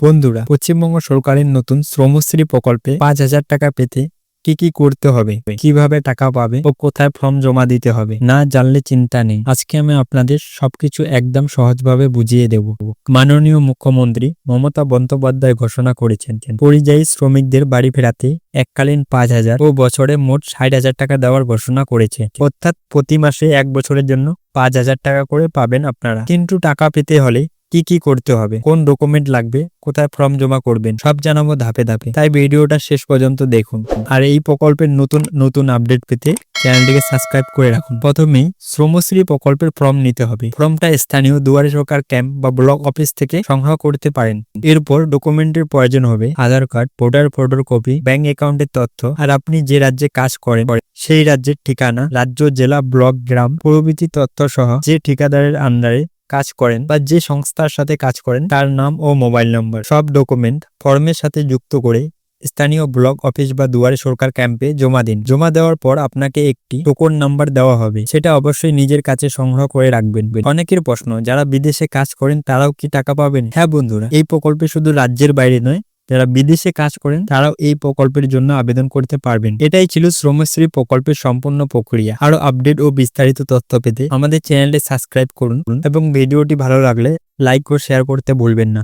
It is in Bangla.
বন্ধুরা, পশ্চিমবঙ্গ সরকারের নতুন শ্রমশ্রী প্রকল্পে পাঁচ হাজার টাকা পেতে কি কি করতে হবে? কীভাবে টাকা পাবে? ও কোথায় ফর্ম জমা দিতে হবে? না জানলে চিন্তা নেই। আজকে আমি আপনাদের সবকিছু একদম সহজভাবে বুঝিয়ে দেব। মাননীয় মুখ্যমন্ত্রী মমতা বন্দ্যোপাধ্যায় ঘোষণা করেছেন পরিযায়ী শ্রমিকদের বাড়ি ফেরাতে এককালীন পাঁচ হাজার ও বছরে মোট ষাট হাজার টাকা দেওয়ার ঘোষণা করেছে। অর্থাৎ প্রতি মাসে এক বছরের জন্য পাঁচ হাজার টাকা করে পাবেন আপনারা। কিন্তু টাকা পেতে হলে কি কি করতে হবে, কোন ডকুমেন্ট লাগবে, কোথায় ফর্ম জমা করবেন, সব জানাব ধাপে ধাপে। তাই ভিডিওটা শেষ পর্যন্ত দেখুন। আর এই প্রকল্পের নতুন নতুন আপডেট পেতে চ্যানেলটিকে সাবস্ক্রাইব করে রাখুন। প্রথমেই শ্রমশ্রী প্রকল্পের ফর্ম নিতে হবে। ফর্মটা স্থানীয় দুয়ারে সরকার ক্যাম্প বা ব্লক অফিস থেকে সংগ্রহ করতে পারেন। এরপর ডকুমেন্টের প্রয়োজন হবে আধার কার্ড ভোটার ফটোর কপি ব্যাংক অ্যাকাউন্টের তথ্য, আর আপনি যে রাজ্যে কাজ করেন, সেই রাজ্যের ঠিকানা, রাজ্য, জেলা ব্লক গ্রাম, প্রভৃতি তথ্য সহ যে ঠিকাদারের আন্ডারে কাজ করেন বা যে সংস্থার সাথে কাজ করেন, তার নাম ও মোবাইল নম্বর। সব ডকুমেন্ট ফর্মের সাথে যুক্ত করে স্থানীয় ব্লক অফিস বা দুয়ারে সরকার ক্যাম্পে জমা দিন। জমা দেওয়ার পর আপনাকে একটি টোকন নাম্বার দেওয়া হবে। সেটা অবশ্যই নিজের কাছে সংগ্রহ করে রাখবেন। অনেকের প্রশ্ন, যারা বিদেশে কাজ করেন, তারাও কি টাকা পাবেন? হ্যাঁ বন্ধুরা, এই প্রকল্পে শুধু রাজ্যের বাইরে নয় যারা বিদেশে কাজ করেন, তারাও এই প্রকল্পের জন্য আবেদন করতে পারবেন। এটাই ছিল শ্রমশ্রী প্রকল্পের সম্পূর্ণ প্রক্রিয়া। আরও আপডেট ও বিস্তারিত তথ্য পেতে আমাদের চ্যানেলটি সাবস্ক্রাইব করুন এবং ভিডিওটি ভালো লাগলে লাইক ও শেয়ার করতে ভুলবেন না।